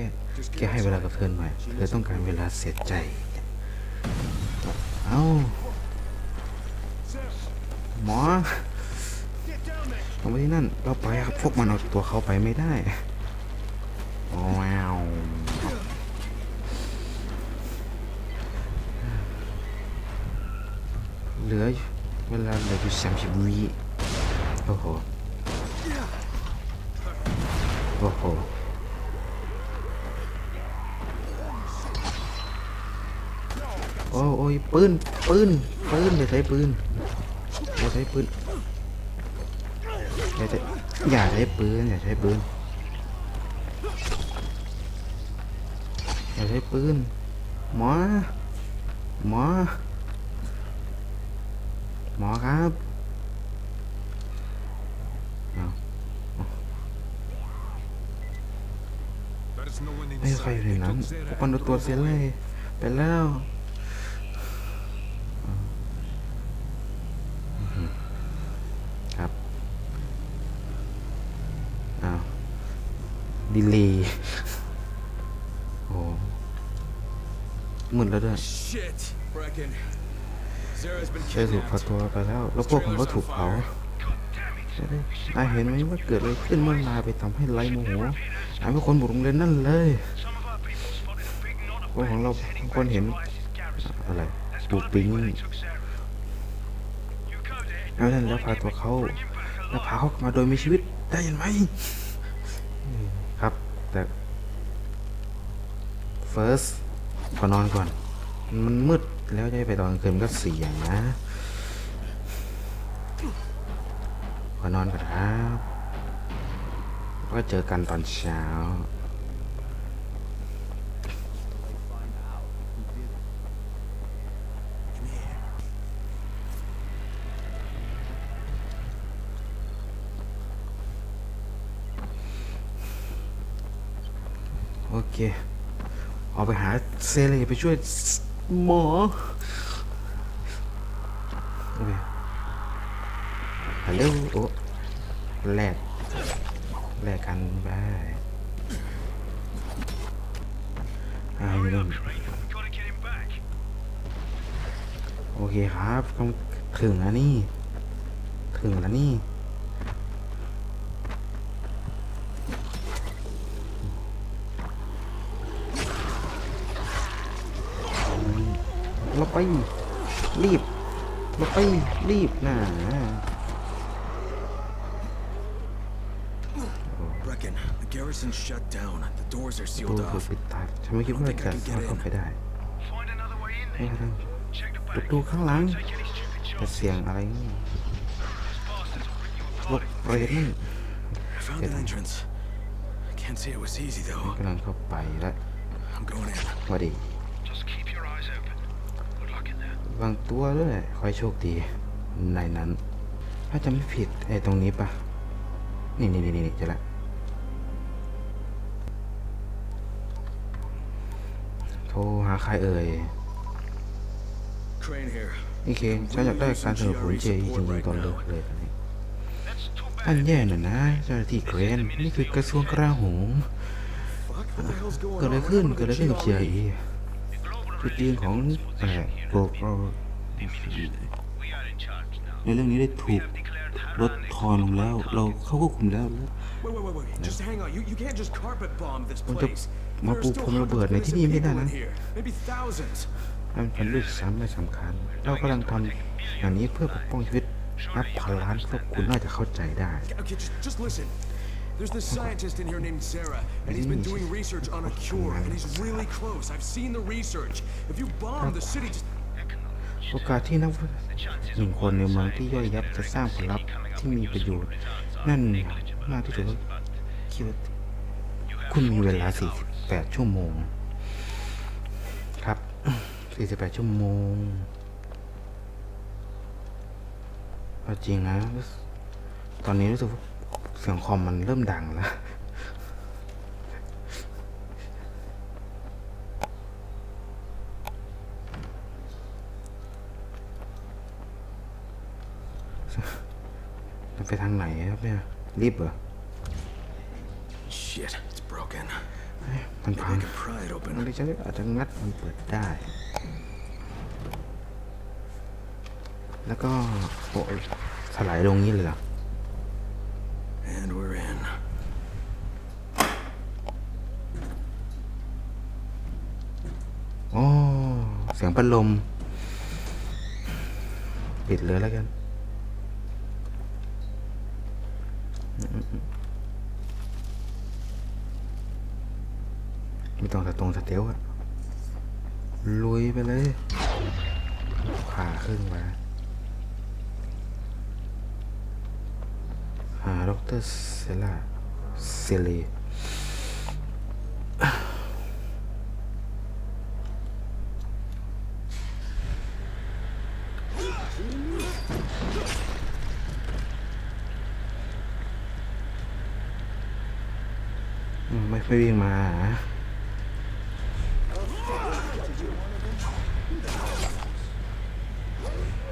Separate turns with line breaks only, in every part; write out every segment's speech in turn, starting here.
ค่แค่ให้เวลากับเธอหน่อย เธอต้องการเวลาเสียใจ เอ้าหมอลงไปที่นั่น เราไปครับ พวกมันเอาตัวเขาไปไม่ได้ว้าวเหลือเวลาเหลืออยู่สามสิบวิโอ้โห โอ้โห โอ้โอ้ยปืนปืนปืนอย่าใช้ปืนอย่าใช้ปืนอย่าใช้อย่าใช้ปืนอย่าใช้ปืนอย่าใช้ปืนหมอหมอหมอครับเอาไม่มีใครอยู่ในนั้นพวกมันเอาตัวเสียเลยไปแล้ว ดีเลยโอ้มืดแล้วด้วย
Shit, Brecken. Zara's been
ใช่ถูกพาตัวไปแล้ว แล้วพวกมันก็ถูกเผานายเห็นไหมว่าเกิดอะไรขึ้นเมื่อนายไปทำให้ไรโมโหนายเป็นคนบุกโรงเรียนนั่นเลยพวกของเราคนเห็นอะไรปูปิงแล้วนั่นแล้วพาตัวเขาแล้วพาเขากลับมาโดยมีชีวิตได้ยังไง ครับ แต่ first ขอนอนก่อน มันมืดแล้วจะไปตอนกลางคืนก็เสี่ยงนะ ขอนอนก่อนครับ ก็เจอกันตอนเช้า เค ออกไปหาเซเลไปช่วยหมอ โอเคฮัลโหลโอ้แลกแลกกันได้อ่าอยู่นู่นโอเคครับถึงแล้วนี่ ถึงแล้วนี่ ไป รีบเราไป รีบนะ
Brecken, the garrison's shut down. The doors are
ดู
sealed
ถูก
off.
ปิดตายฉันไม่คิดว่าจะสามารถเข้าไปได้ไม่ได้ประตูข้างหลังแต่เสียงอะไรนี่ลบเรนนี่
I found an entrance. I can't say it was easy though.
กำลังเข้าไปแล้ว
I'm going in.
ว่าดี
luck in there.
วางตัวด้วยคอยโชคดีในนั้น ถ้าจะไม่ผิดไอ้ตรงนี้ปะนี่นี่นี่นี่เจะละโทรหาใครเอ่ย
Crane here.
นี่เคฉันอยากได้การสนับสนุนเจจริงๆตอนเลิกเลยตอนนี้
Let's talk
อันแย่หน่อยนะเจ้าหน้าที่เกรนนี่คือกระทรวงกลาโหม
Fuck, what the hell's going
เกิดอะไร
on?
ขึ้น
What
เกิดอะไร
the
ขึ้นกับ
shit
เจ
on?
จุดยืนของเอ่อโกลบ
We are in charge now.
ในเรื่องนี้ได้ถูก
Declared
ลดทอนลงแล้ว เราเข้าควบคุมแล้ว
Wait, wait, wait, wait. Just hang on. You, you can't just carpet bomb this
มันจะ
place.
มา
There are
ปู
still
พรมระเบิด
hundreds
ใน
of
ที่
innocent
นี่ไม่ได้
people
นะ
in here. Maybe thousands.
มันเป็นเรื่องซ้ำไม่สำคัญ เรากำลังทำอย่างนี้เพื่อปกป้องชีวิตนับพันล้านพวกคุณน่าจะเข้าใจได้
There's this scientist in here named Sarah, and he's been doing research on a cure, and he's really close. I've seen the research. If you bomb the city, just
โอกาสที่นักหนึ่งคนในเมืองที่ย่อยยับจะสร้างผลลัพธ์ที่มีประโยชน์ นั่นมากที่สุดคิดว่าคุณมีเวลา 48 ชั่วโมง ครับ 48 ชั่วโมงเอาจริงนะ ตอนนี้รู้สึกว่า เสียงคอมมันเริ่มดังแล้วจะไปทางไหนครับเนี่ย รีบเหรอ
shit, it's broken.
เฮ้ยมันพัง
I could pry it
มัน
open.
เลยฉันอาจจะงัดมันเปิดได้ แล้วก็โอ้ยถลายลงนี้เลยเหรอ
And we're in.
อ๋อเสียงพัดลม ปิดเลยแล้วกัน ไม่ต้องสะตรงสเตลอะลุยไปเลยผ่าขึ้นมา หาดรเซล่าเซเลอืมไม่ไม่วิ่งมา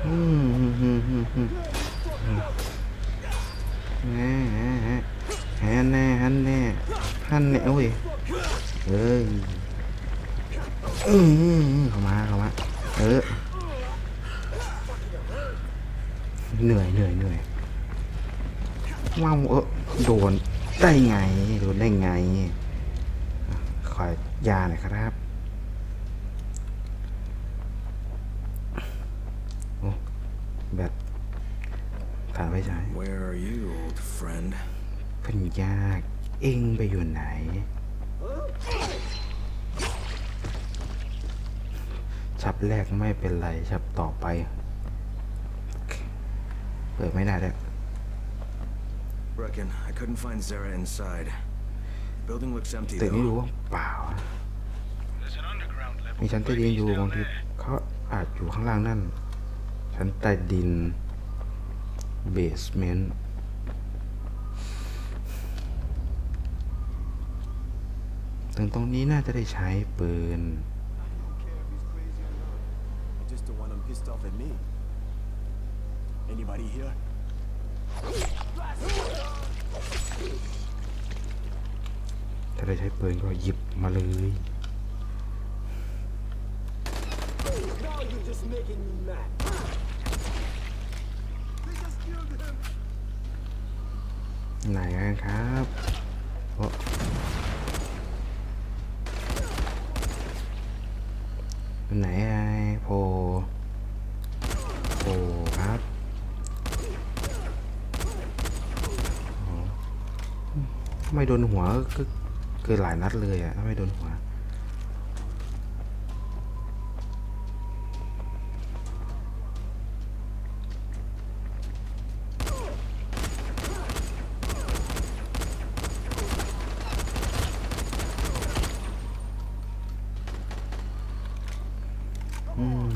อืมอืมอืมอืมแน่แน่แน่ฮันแน่ฮันแน่ ฮันแน่โว้ยเอ้ยอืมอืมอืมเข้ามาเข้ามาเออเหนื่อยเหนื่อยเหนื่อยว้าวเออโดนได้ไง โดนได้ไง ขอยาหน่อยครับ โอ้แบบถ่านไฟฉาย
Where are you, old friend?
เพันยากเอ็งไปอยู่ไหน ชับแรกไม่เป็นไร ชับต่อไป เปิดไม่ได้แล้ว
Reckon I couldn't find Zara inside. Building looks empty
ตึกนี้
though.
ดูว่างเปล่าอะ
There's an underground level.
มีชั้นใต้ดินอยู่
Maybe he's
บาง
down
ที
there.
เขาอาจอยู่ข้างล่างนั่น ชั้นใต้ดิน เบสเมนต์ถึงตรงนี้น่าจะได้ใช้ปืน
Just the one I'm pissed off at me. Anybody here?
ถ้าได้ใช้ปืนก็หยิบมาเลยไหนกันครับโอ้ไหนอะพโพครับอ๋อ ไม่โดนหัวก็เกิดหลายนัดเลยอะถ้าไม่โดนหัว อืม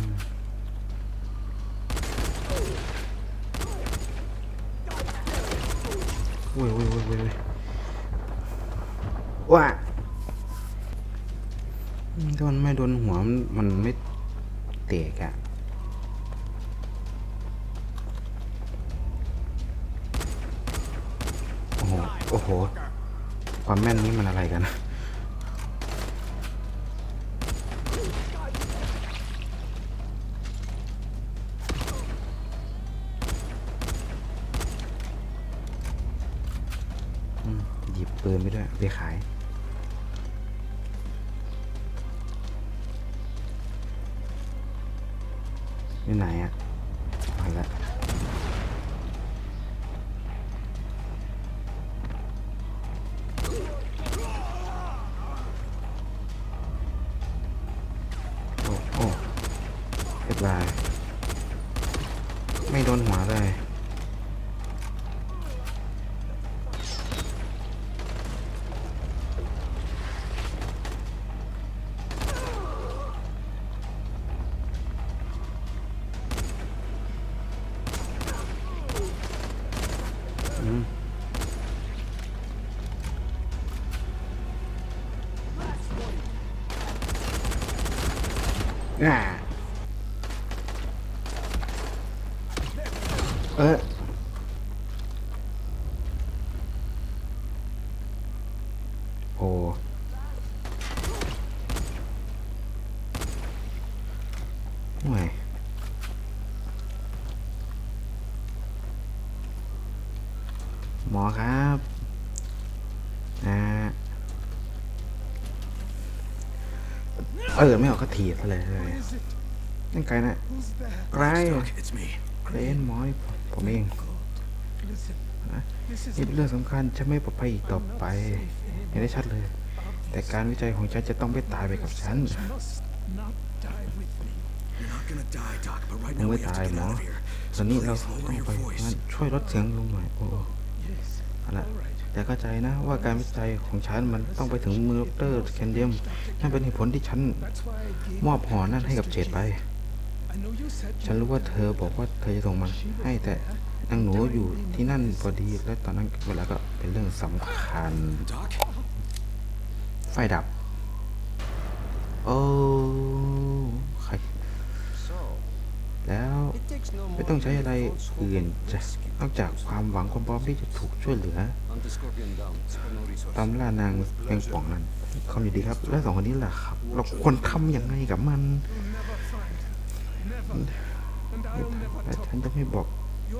โว้ยโว้ยโว้ยโว้ยโว้ยว้าอืมถ้ามันไม่โดนหัวมันมันไม่เตะกอะโอ้โห โอ้โห ความแม่นนี้มันอะไรกันหยิบปืนไปด้วยไปขายอยู่ไหน อ่ ออไม่ออกก็ถีบเลยนั่นไกลนะไกลเครนหมอยผมเองนี่เป็นเรื่องสำคัญจะไม่ปลอดภัยอีกต่อไปเห็นได้ชัดเลย แต่การวิจัยของฉันจะต้องไม่ตายไปกับฉันยังไม่ตายหมอตอนนี้เราต้องไปงั้นช่วยลดเสียงลงหน่อยโอ้อ้เอาละ แต่เข้าใจนะว่าการวิจัยของฉันมันต้องไปถึงมือดรแคนเดียมนั่นเป็นเหตุผลที่ฉันมอบห่อนั่นให้กับเจดไป ฉันรู้ว่าเธอบอกว่าเธอจะส่งมันให้แต่นางหนูอยู่ที่นั่นพอดีและตอนนั้นเวลาก็เป็นเรื่องสำคัญ ไฟดับ โอ้ใครแล้ว ไม่ต้องใช้อะไรอื่นจะนอกจากความหวังความพร้อมที่จะถูกช่วยเหลือตามล่านางแมงป่องนั้นคำอยู่ดีครับ แล้วสองคนนี้ล่ะครับ เราควรทำยังไงกับมันและฉันจะไม่บอก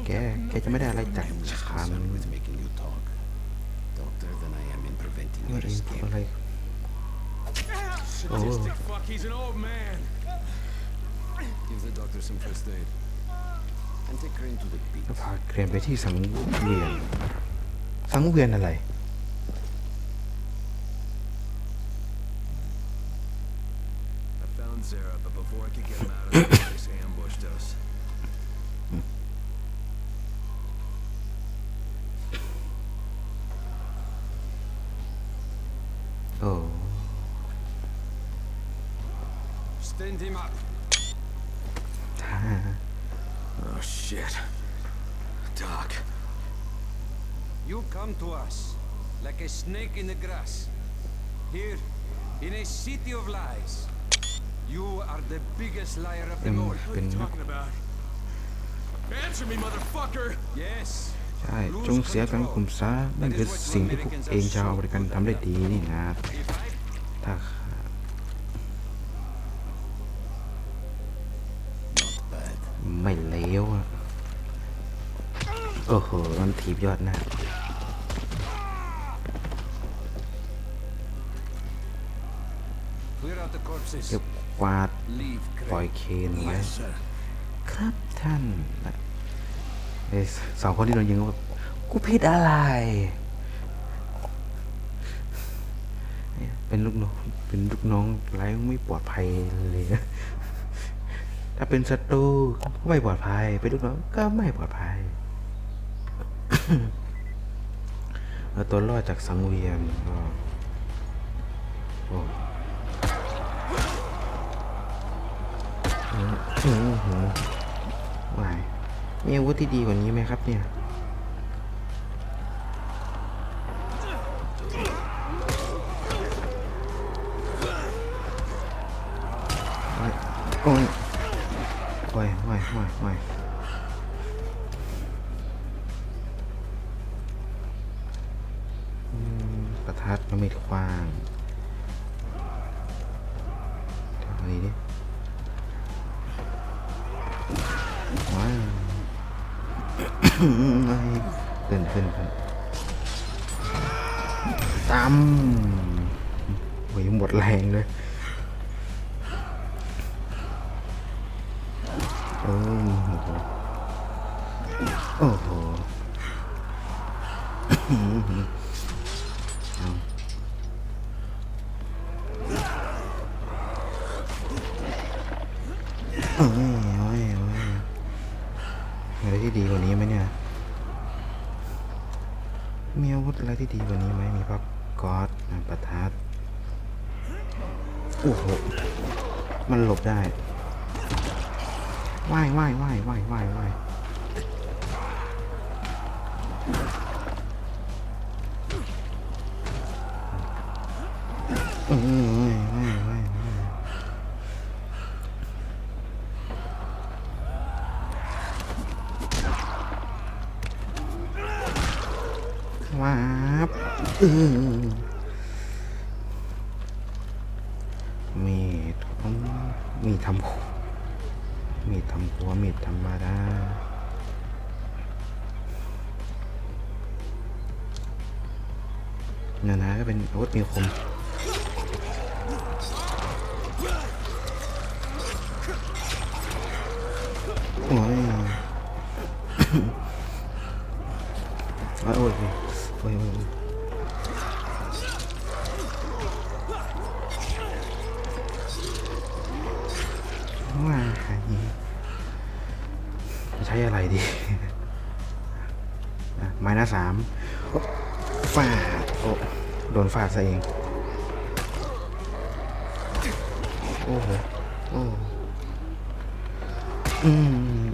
แก แกจะไม่ได้อะไรจากฉัน
with making you talk. Doctor than I am in preventing
ไม่
your
เองพูด
escape.
อะไร Oh.
Sadistic fuck, he's an old man.
Give the doctor some first aid.
ก็พาเครนไปที่สังเวียน สังเวียนอะไร โอ้
Stand him up.
shit. Doc.
You come to us like a snake in the grass. Here, in a city of lies. You are the biggest liar of
เป็น
them all.
เป็น
What are you talking about? Answer me, motherfucker!
Yes.
ใช่ จงเสียการคุมซะนั่นคือสิ่งที่พวกเองชาวอเมริกันทำได้ดีนี่นะ
If I
ถ้า โอ้โหมันถีบยอดหน้า
clear out the
เก็
corpses.
บกวาด
Leave
ปล่อย
Craig.
เคนไว้
Yes, sir.
ครับท่านไอ้สองคนที่โดนยิงก็แบบกูผิดอะไรเนี่ยเป็นลูกน้องเป็นลูกน้องไร้ไม่ปลอดภัยเลยนะถ้าเป็นศัตรูก็ไม่ปลอดภัย เป็นลูกน้องก็ไม่ปลอดภัย เอาตัวรอดจากสังเวียนก็โอ้อืมอืมอืมวายมีอาวุธที่ดีกว่านี้ไหมครับเนี่ยโอ้ยโอ้ยโอ้ยโอ้ยโอ้ย ตามโอ้ยหมดแรงเลย โอ้โหโอ้โหเอาโอ้ยโอ้ยโอ้ยมีอะไรที่ดีกว่านี้ไหมเนี่ย มีอาวุธอะไรที่ดีกว่านี้ไหมมีพับกอดอะประทัด โอ้โห มันหลบ ได้ว่ายว่ายว่ายว่ายว่ายว่ายเออว่ายว่ายว่ายว่ายว้าบเออ อาวุธมีคมโอ้ยโอ้ยโอ้ยโอ้ยว่าจะใช้อะไรดีไม้หน้าสามฟาดโอ้ โดนฟาดซะเอง โอ้โหโอ้อืม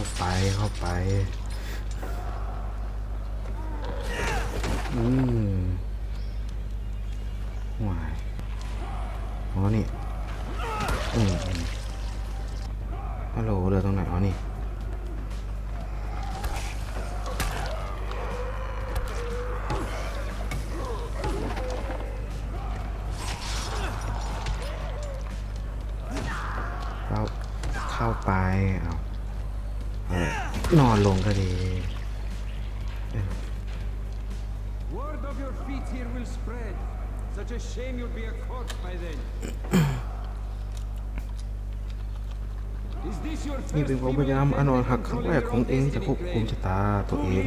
าไปเข้าไป อืมหวายอ๋อนี่อืมอืมฮัลโหลเรือตรงไหนอ๋อนี่
then. Is this your
นี่
first
เป็นความพยายามอันอ่อนหักครั้งแรกของเองจะควบคุมชะตาตัวเอง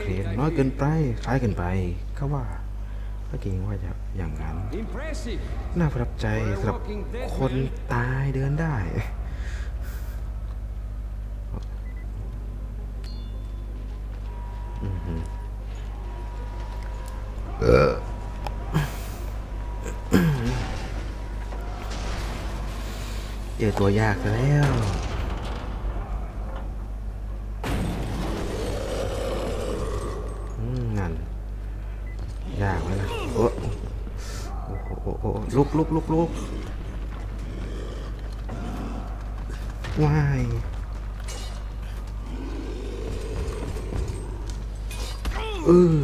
เครนน้อยเกินไปคล้ายเกินไปเขาว่าก็เกรงว่าจะอย่างนั้น
Impressive.
น่าประทับใจสำหรับคนตายเดินได้ อื้อหือ เจอตัวยากแล้วนั่น ยากไหมล่ะโอ้โอ้โหโอ้โหลุกลุกลุกลุกว้ายเออ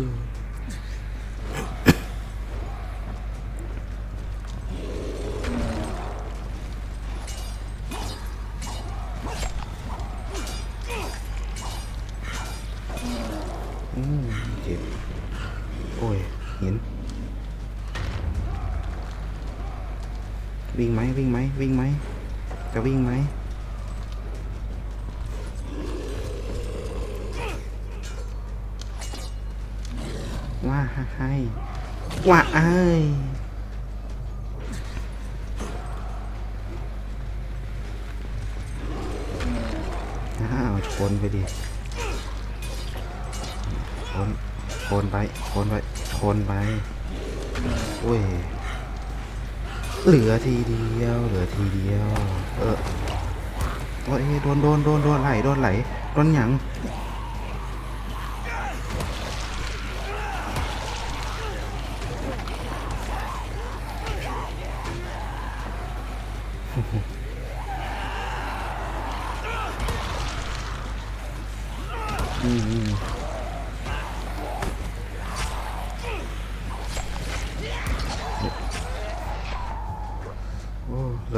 ก็บ โอ้ยหินวิ่งไหมวิ่งไหมวิ่งไหมจะวิ่งไหมว่าให้ว่าไอ้อ้าวชนไปดิชน ชนไปชนไปชนไปโอ้ยเหลือทีเดียว เหลือทีเดียว เออโอ้ยโดนโดนโดนโดนไหลโดนไหลโดนหยัง โอ้เหลื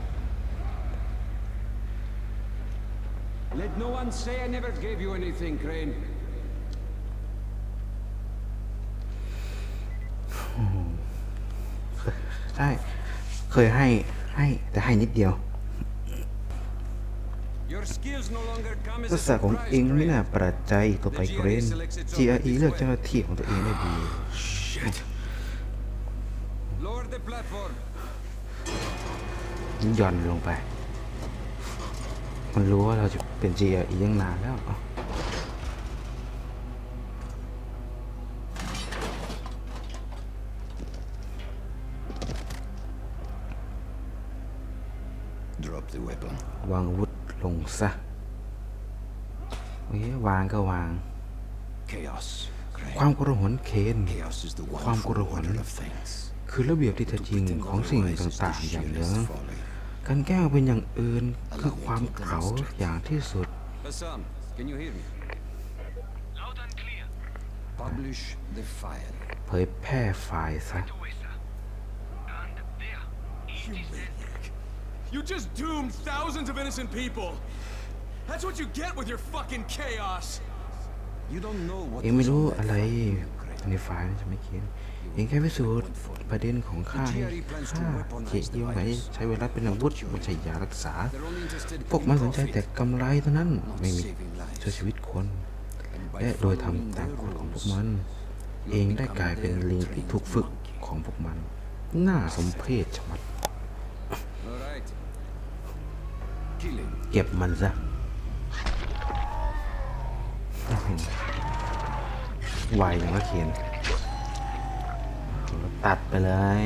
Let no one say I never gave you anything, Crane.
ใช่เคยให้ให้แต่ให้นิดเดียว
Your skills no longer come
ทั
as
ก
a
ษะของ
surprise,
เองไม่น่า
Gray.
ประหลาดใจอีกต่อไปเกรน GRE เลือกเจ้าหน้าที่ของตัวเองได้ดี
Shit.
Lower the platform.
หย่อนลงไป มันรู้ว่าเราจะเป็น GRE ยังนานแล้ว
Drop the weapon.
วางอาวุธลงซะโอเควางก็วาง
Chaos. Gray.
ความกระหนเคน
Chaos is the
ความก
wonderful
ระหน
order of things.
คือระเบียบที่แท้จริง
Pretend
ของสิ่ง
otherwise is
ต่าง
the
ๆอย่างหนึ่ง
sheerest folly.
การแก้เป็นอย่างอื่นคือความเขาอย่างที่สุด
Bassam, can you hear me?
Loud and clear.
Publish the file.
เผยแพร่ไฟล์ซะ
To Wesa. And there. It is dead.
You just doomed thousands of innocent people. That's what you get with your fucking chaos.
You don't know what
เองไม่
was
รู้
on that
อะไร
file,
ใน
Gray.
ไฟล์นั้นจะไม่เขียน เองแค่พิสูจน์ประเด็นของข้าให้ข้าเจตยี่ว่าไงใช้เวลาเป็นอาวุธไม่ใช่ยารักษา
They're only interested
พวก
in
มันสนใจ
profit.
แต่กำไรเท่านั้นไม่มี
saving lives.
ช่วยชีวิตคน
And by
และโดย
following
ทำตาม
their
กฎของพวก
rules,
มัน เองได้กลายเป็นลิงที่ถูกฝึกของพวกมัน น่าสมเพชชะมัด
All right.
Kill him.
เก็บมันซะอื้อหือไวอย่างว่าเขียน ตัดไปเลย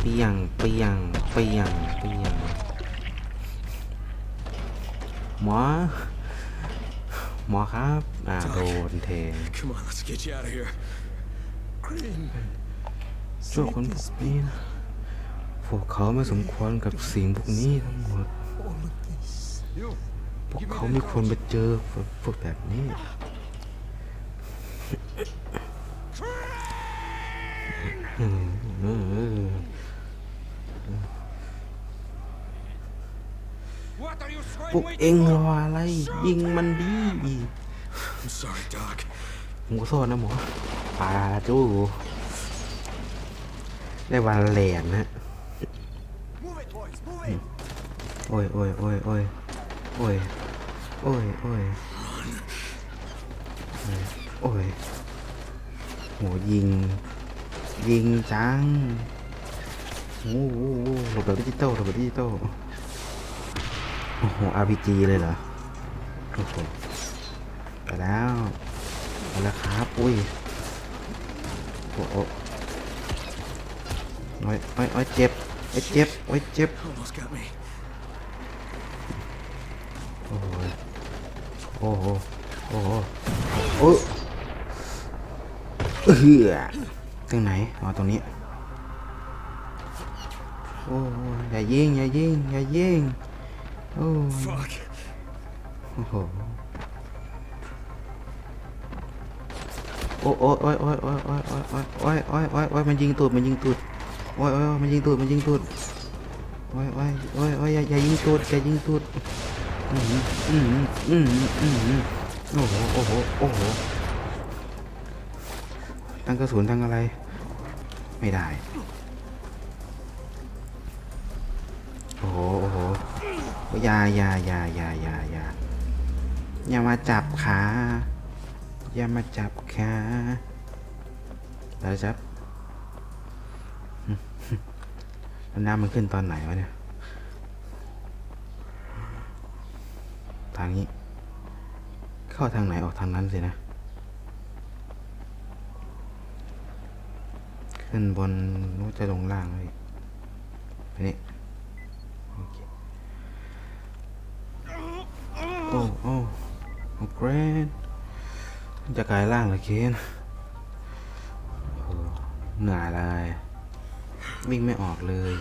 เปียงเปียงเปียงเปียงหมอหมอครับอ่าโดนเทง
Come on, let's get you out of here. Green.
ช่วยคนพวกนี้นะพวกเขาไม่สมควรกับสิ่งพวกนี้ทั้งหมด
You.
พวกเขาไม่ควรไปเจอพวกแบบนี้
What are you
พวกเองรออะไร ยิงมันดี
I'm sorry, Doc.
ผมก็โทษนะหมอปาจู้ได้วันแหลนนะโอ้ยโอ้ยโอ้ยโอ้ยโอ้ยโอ้ยโอ้ยโอ้ยโหยิง ยิงจังโอ้โหระเบิดดิจิตอลระเบิดดิจิตอลโอ้โห RPG เลยเหรอ โอ้โห ไปแล้วไปแล้วครับ อุ้ยโอ้โหโอ้ยโอ้ยโอ้ยเจ็บโอ้ยเจ็บโอ้ยเจ็บ โอ้โห โอ้โห โอ้โหโอ้เฮือ ตรงไหนอ๋อตรงนี้โอ้โหอย่ายิงอย่ายิงอย่ายิงโอ้
Fuck.
โอ้โหโอ้โอ้โอ้ยโอ้ยโอ้ยโอ้ยโอ้ยโอ้ยโอ้ยโอ้ยโอ้ยมันยิงตูดมันยิงตูดโอ้ยโอ้ยมันยิงตูดมันยิงตูดโอ้ยโอ้ยโอ้ยโอ้ยอย่าอย่ายิงตูดอย่ายิงตูดอืมอืมอืมอืมอืมโอ้โหโอ้โหโอ้โห ตั้งกระสุนตั้งอะไร ไม่ได้ โอ้โหโอ้โหยายายายายายาอย่ามาจับขา อย่ามาจับขาแล้วจับแล้วน้ำมันขึ้นตอนไหนวะเนี่ย ทางนี้ เข้าทางไหนออกทางนั้นสินะ ขึ้นบนนู้นจะลงล่างเลยไปนี่โอเคโอ้โอ้โอ้เกรนจะกลายร่างเหรอเคนเหนื่อยเลยวิ่งไม่ออกเลย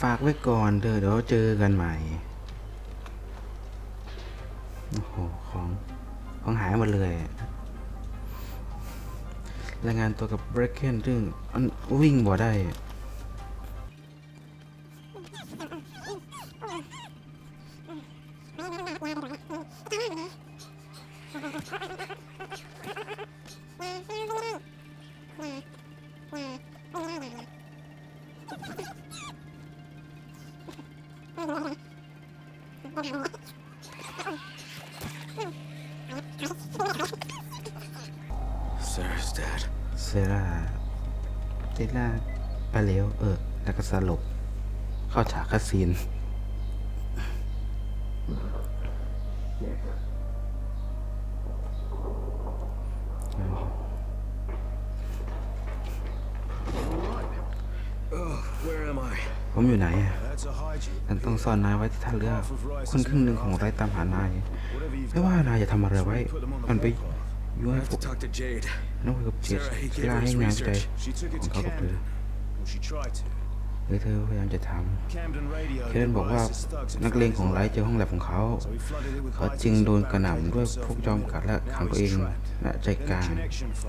ฝากไว้ก่อนเด้อเดี๋ยวเจอกันใหม่ โอ้โห ของ ของหายหมดเลยรายงานตัวกับเบรกเกนซึ่งอันวิ่งบ่ได้
Sarah's dead.
เซราเซราไปแล้วเออ แล้วก็สลบ เข้าฉากคาซีน
hygiene.
ฉันต้องซ่อนนายไว้ที่ท่าเรือ คนครึ่งหนึ่งของไรตามหานาย ไม่ว่านายจะทำอะไรไว้ มันไปยุ่ง
I
ให้
have
พว
to
ก
talk to Jade.
น้องคุยกับเจส
Sarah, he
เว
gave
ลา
her
ให้
his
งานวิจัย
research.
She took
ข
it
อง
to
เขากับเรือ
Camden. Well, she tried to.
หรือเธอพยายามจะท
Camden radio ำ
เคเดนบอกว่านักเลงของไรเจอห้องแลบของเขา
So we flooded it with
เขาจึงโดนกระหน่ำด้วยพวกจอมกัดและขังตัวเองณใจกลาง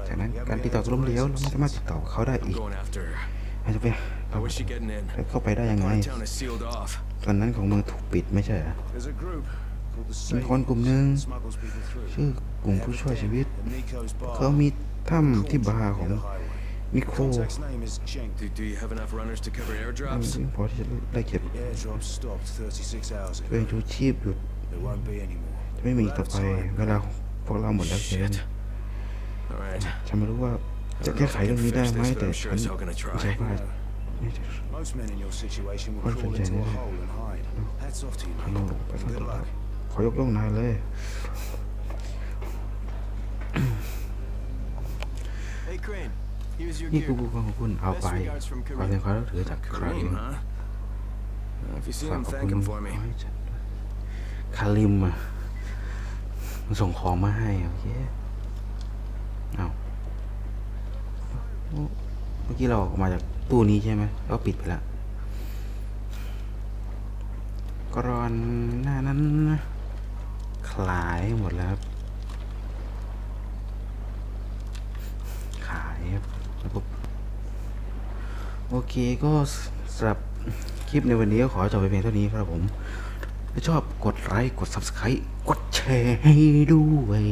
จากนั้นการติดต่อก็ล้มเหลวเราไม่สามารถติดต่อเขาได้อี
I'm
ก
going after her.
เราจะไป
How was she getting in?
แล้วเข้าไปได้ยังไง
Part of town is sealed off.
ตอนนั้นของเมืองถูกปิดไม่ใช่เหรอ
There's a group called the
มีคน
Saviors
กลุ่มหนึ่ง
that smuggles people through.
ชื่อกลุ่มผู้ช่วยชีวิต
And Nico's bar.
เขามีถ้ำที่บาร์ของ
near the highway.
มิโค
Contact's name is Cenk.
Do, do you have enough runners to cover airdrops?
พอที่จะไล่เก็บ
Airdrop stopped 36 hours
ตัวเอง
ago.
ชูชีพหยุด
There won't be any more.
จะไม่มีอีกต่อไปเวลาพวกเราหมดแล้วเคน
Shit. All right.
ฉันไม่รู้ว่าจะแก้ไขเรื่องนี้ได้ไหมแต่ฉัน
I'm sure as hell gonna try.
ไม่ใช่ว่าไม่ใช่
Most men in your situation will
What
crawl
for
into a
Jenny?
hole and hide. Hats off to you,
ฮัลโหล
mate.
ไป
And
ฟัง
good
ต่อ
luck.
ขอยกย่องนายเลย
Hey Crane, here's your
นี่คือ
gear.
บุคคลของคุณเอาไปขอเพียงความรับถือจากใคร
Kareem, huh? Uh, if you see
ฝาก
him,
ขอบ
thank
คุณ
him for me.
ให้ฉันด้วยคาริมอะมันส่งของมาให้โอเคเอาเมื่อกี้เราออกมาจาก ตู้นี้ใช่ไหมแล้วปิดไปแล้วกรอนหน้านั้นนะคลายหมดแล้วขายครับแล้วก็โอเคก็สำหรับคลิปในวันนี้ก็ขอจบไปเพียงเท่านี้ครับผมถ้าชอบกดไลค์กด Subscribe กดแชร์ให้ด้วย